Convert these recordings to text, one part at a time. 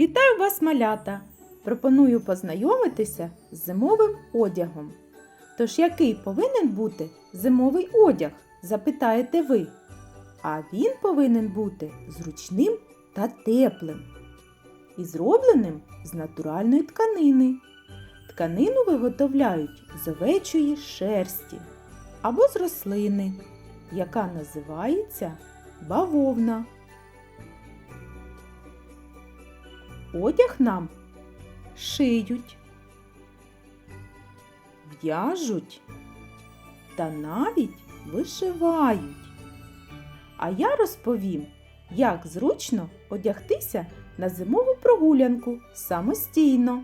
Вітаю вас, малята! Пропоную познайомитися з зимовим одягом. Тож який повинен бути зимовий одяг, запитаєте ви? А він повинен бути зручним та теплим і зробленим з натуральної тканини. Тканину виготовляють з овечої шерсті або з рослини, яка називається бавовна. Одяг нам шиють, в'яжуть та навіть вишивають. А я розповім, як зручно одягтися на зимову прогулянку самостійно.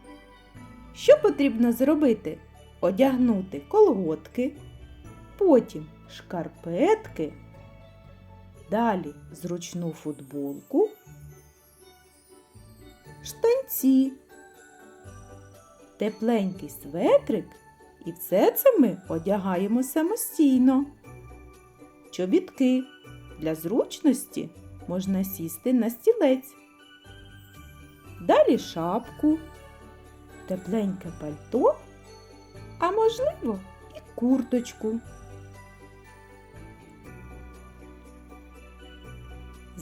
Що потрібно зробити? Одягнути колготки, потім шкарпетки, далі зручну футболку штанці, тепленький светрик, і все це ми одягаємо самостійно. Чобітки для зручності можна сісти на стілець. Далі шапку, тепленьке пальто, а можливо і курточку.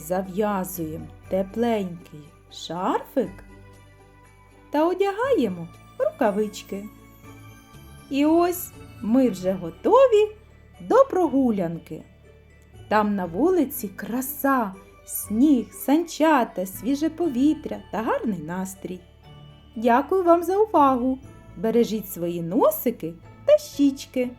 Зав'язуємо тепленький шарфик та одягаємо рукавички. І ось ми вже готові до прогулянки. Там на вулиці краса, сніг, санчата, свіже повітря та гарний настрій. Дякую вам за увагу! Бережіть свої носики та щічки.